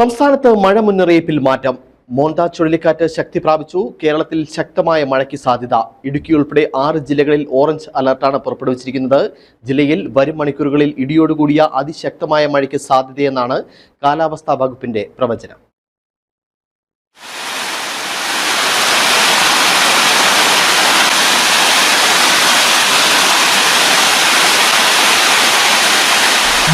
സംസ്ഥാനത്ത് മഴ മുന്നറിയിപ്പിൽ മാറ്റം. മോന്ത ചുഴലിക്കാറ്റ് ശക്തി പ്രാപിച്ചു. കേരളത്തിൽ ശക്തമായ മഴയ്ക്ക് സാധ്യത. ഇടുക്കി ഉൾപ്പെടെ ആറ് ജില്ലകളിൽ ഓറഞ്ച് അലർട്ടാണ് പുറപ്പെടുവിച്ചിരിക്കുന്നത്. ജില്ലയിൽ വരും മണിക്കൂറുകളിൽ ഇടിയോടുകൂടിയ അതിശക്തമായ മഴയ്ക്ക് സാധ്യതയെന്നാണ് കാലാവസ്ഥാ വകുപ്പിന്റെ പ്രവചനം.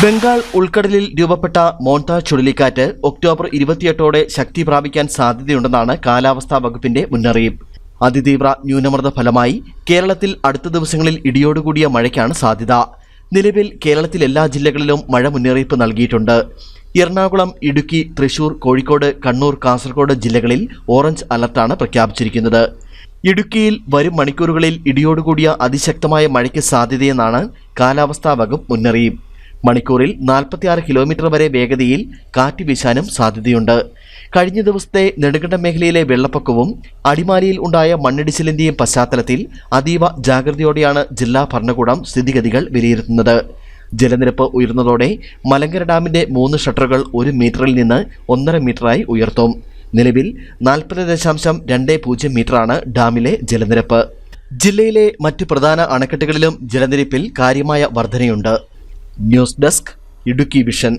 ബംഗാൾ ഉൾക്കടലിൽ രൂപപ്പെട്ട മോൺത ചുഴലിക്കാറ്റ് ഒക്ടോബർ ഇരുപത്തിയെട്ടോടെ ശക്തി പ്രാപിക്കാൻ സാധ്യതയുണ്ടെന്നാണ് കാലാവസ്ഥാ വകുപ്പിന്റെ മുന്നറിയിപ്പ്. അതിതീവ്ര ന്യൂനമർദ്ദ ഫലമായി കേരളത്തിൽ അടുത്ത ദിവസങ്ങളിൽ ഇടിയോടുകൂടിയ മഴയ്ക്കാണ് സാധ്യത. നിലവിൽ കേരളത്തിൽ എല്ലാ ജില്ലകളിലും മഴ മുന്നറിയിപ്പ് നൽകിയിട്ടുണ്ട്. എറണാകുളം ഇടുക്കി തൃശൂർ കോഴിക്കോട് കണ്ണൂർ കാസർഗോഡ് ജില്ലകളിൽ ഓറഞ്ച് അലർട്ടാണ് പ്രഖ്യാപിച്ചിരിക്കുന്നത്. ഇടുക്കിയിൽ വരും മണിക്കൂറുകളിൽ ഇടിയോടുകൂടിയ അതിശക്തമായ മഴയ്ക്ക് സാധ്യതയെന്നാണ് കാലാവസ്ഥാ വകുപ്പ് മുന്നറിയിപ്പ്. മണിക്കൂറിൽ 46 കിലോമീറ്റർ വരെ വേഗതയിൽ കാറ്റ് വീശാനും സാധ്യതയുണ്ട്. കഴിഞ്ഞ ദിവസത്തെ നെടുങ്കണ്ടം മേഖലയിലെ വെള്ളപ്പൊക്കവും അടിമാലിയിൽ ഉണ്ടായ മണ്ണിടിച്ചിലിന്റെയും പശ്ചാത്തലത്തിൽ അതീവ ജാഗ്രതയോടെയാണ് ജില്ലാ ഭരണകൂടം സ്ഥിതിഗതികൾ വിലയിരുത്തുന്നത്. ജലനിരപ്പ് ഉയർന്നതോടെ മലങ്കര ഡാമിന്റെ മൂന്ന് ഷട്ടറുകൾ ഒരു മീറ്ററിൽ നിന്ന് ഒന്നര മീറ്ററായി ഉയർത്തും. നിലവിൽ നാൽപ്പത് ദശാംശം രണ്ട് പൂജ്യം മീറ്ററാണ് ഡാമിലെ ജലനിരപ്പ്. ജില്ലയിലെ മറ്റു പ്രധാന അണക്കെട്ടുകളിലും ജലനിരപ്പിൽ കാര്യമായ വർധനയുണ്ട്. News desk Idukki vision